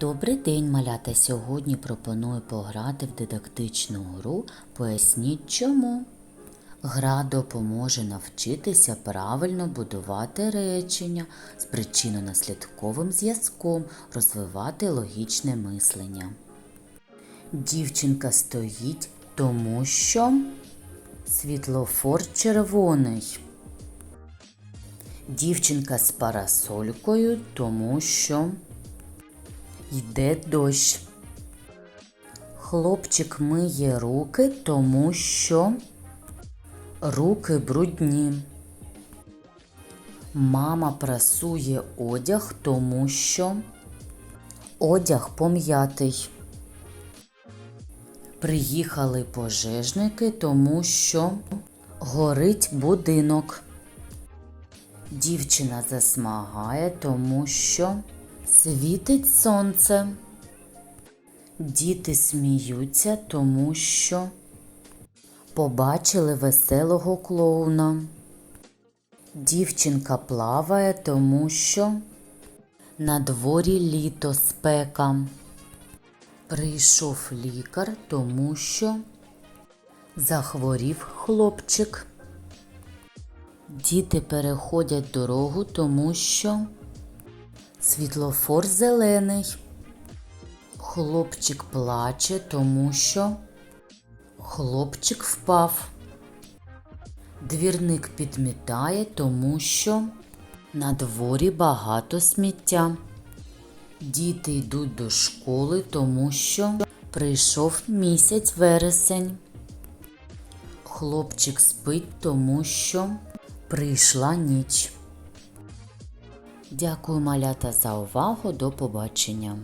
Добрий день, малята! Сьогодні пропоную пограти в дидактичну гру Поясніть чому. Гра допоможе навчитися правильно будувати речення з причинно-наслідковим зв'язком, розвивати логічне мислення. Дівчинка стоїть, тому що світлофор червоний. Дівчинка з парасолькою, тому що йде дощ. Хлопчик миє руки, тому що руки брудні. Мама прасує одяг, тому що одяг пом'ятий. Приїхали пожежники, тому що горить будинок. Дівчина засмагає, тому що світить сонце. Діти сміються, тому що побачили веселого клоуна. Дівчинка плаває, тому що на дворі літо спека. Прийшов лікар, тому що захворів хлопчик. Діти переходять дорогу, тому що світлофор зелений. Хлопчик плаче, тому що хлопчик впав. Двірник підмітає, тому що на дворі багато сміття. Діти йдуть до школи, тому що прийшов місяць вересень. Хлопчик спить, тому що прийшла ніч. Дякую, малята, за увагу. До побачення.